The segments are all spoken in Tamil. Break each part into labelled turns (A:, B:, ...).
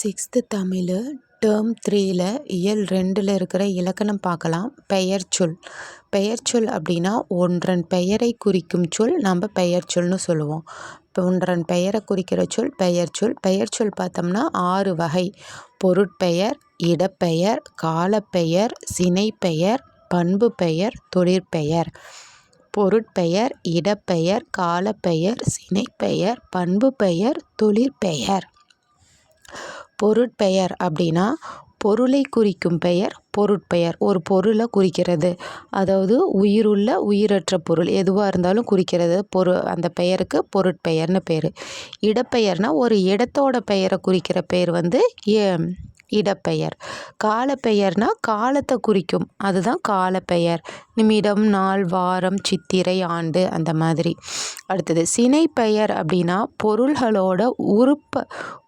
A: சிக்ஸ்த்து தமிழ் டேர்ம் த்ரீயில் இயல் ரெண்டில் இருக்கிற இலக்கணம் பார்க்கலாம். பெயர்ச்சொல் பெயர்ச்சொல் அப்படின்னா ஒன்றன் பெயரை குறிக்கும் சொல் நம்ம பெயர்ச்சொல்னு சொல்லுவோம். ஒன்றன் பெயரை குறிக்கிற சொல் பெயர்ச்சொல் பெயர்ச்சொல் பார்த்தோம்னா ஆறு வகை. பொருட்பெயர் இடப்பெயர் காலப்பெயர் சினைப்பெயர் பண்பு பெயர் தொழிற்பெயர். பொருட்பெயர் இடப்பெயர் காலப்பெயர் சினைப்பெயர் பண்பு பெயர் தொழிற்பெயர். பொருட்பெயர் அப்படின்னா பொருளை குறிக்கும் பெயர் பொருட்பெயர். ஒரு பொருளை குறிக்கிறது. அதாவது உயிருள்ள உயிரற்ற பொருள். எதுவாக இருந்தாலும் குறிக்கிறது. பொரு அந்த பெயருக்கு பொருட்பெயர்னு பேர். இடப்பெயர்னால் ஒரு இடத்தோட பெயரை குறிக்கிற பெயர் வந்து ஏ இடப்பெயர். காலப்பெயர்னால் காலத்தை குறிக்கும். அதுதான் காலப்பெயர். நிமிடம் நாள் வாரம் சித்திரை ஆண்டு அந்த மாதிரி. அடுத்தது சினைப்பெயர் அப்படின்னா பொருள்களோட உறுப்பை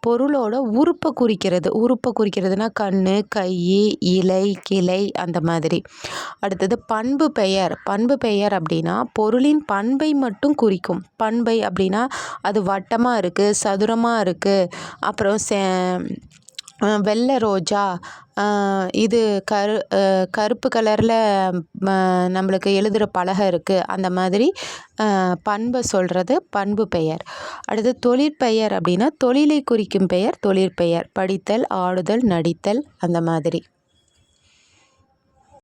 A: பொருளோட உறுப்பை குறிக்கிறது. உறுப்பை குறிக்கிறதுனா கண் கை இலை கிளை அந்த மாதிரி. அடுத்தது பண்பு பெயர். பண்பு பெயர் அப்படின்னா பொருளின் பண்பை மட்டும் குறிக்கும். பண்பை அப்படின்னா அது வட்டமாக இருக்குது சதுரமாக இருக்குது அப்புறம் சே வெள்ளை ரோஜா இது கரு கருப்பு கலரில் நம்மளுக்கு எழுதுகிற பலகை இருக்குது அந்த மாதிரி பண்பை சொல்கிறது பண்பு பெயர். அடுத்து தொழிற்பெயர் அப்படின்னா தொழிலை குறிக்கும் பெயர் தொழிற்பெயர் படித்தல் ஆடுதல் நடித்தல் அந்த மாதிரி.